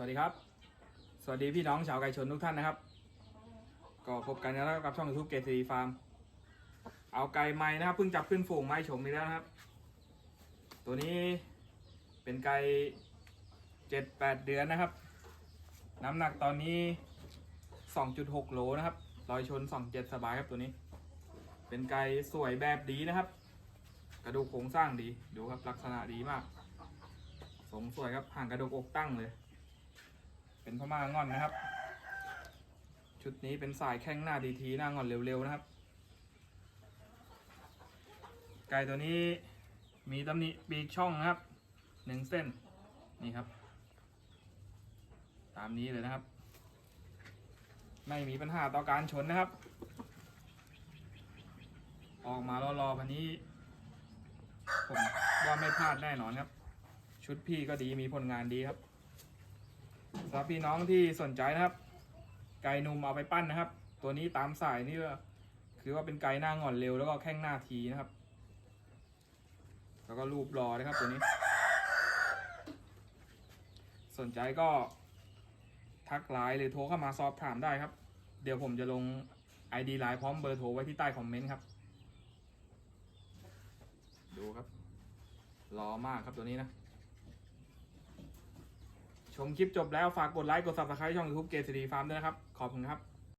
สวัสดีครับ สวัสดีพี่น้องชาวไก่ชนทุกท่านนะครับ ก็พบกันแล้วกับช่องยูทูบเกตรีฟาร์ม เอาไก่ไม้นะครับเพิ่งจับขึ้นฝูงไม้ชมอีกแล้วนะครับ ตัวนี้เป็นไก่เจ็ดแปดเดือนนะครับ น้ำหนักตอนนี้สองจุดหกโลนะครับรอยชนสองเจ็ดสบายครับตัวนี้ เป็นไก่สวยแบบดีนะครับ กระดูกโครงสร้างดีดูครับลักษณะดีมาก สมสวยครับห่างกระดูกอกตั้งเลย เป็นพม่างอนนะครับ ชุดนี้เป็นสายแข้งหน้าดีทีหน้างอนเร็วๆนะครับ ไก่ตัวนี้มีตำหนิปีกช่องนะครับหนึ่งเส้นนี่ครับ ตามนี้เลยนะครับ ไม่มีปัญหาต่อการชนนะครับ ออกมารอๆพันนี้ผมว่าไม่พลาดแน่นอนครับ ชุดพี่ก็ดีมีผลงานดีครับ สำหรับพี่น้องที่สนใจนะครับ ไก่นุ่มเอาไปปั้นนะครับ ตัวนี้ตามสายนี่คือว่าเป็นไก่หน้างอนเร็วแล้วก็แข้งหน้าทีนะครับ แล้วก็รูปรอนะครับตัวนี้ สนใจก็ทักไลน์หรือโทรเข้ามาสอบถามได้ครับ เดี๋ยวผมจะลง ID ไลน์พร้อมเบอร์โทรไว้ที่ใต้คอมเมนต์ครับ ดูครับ รอมากครับตัวนี้นะ ชมคลิปจบแล้วฝากกดไลค์กด subscribe ช่อง YouTube เกษรีฟาร์มด้วยนะครับ ขอบคุณครับ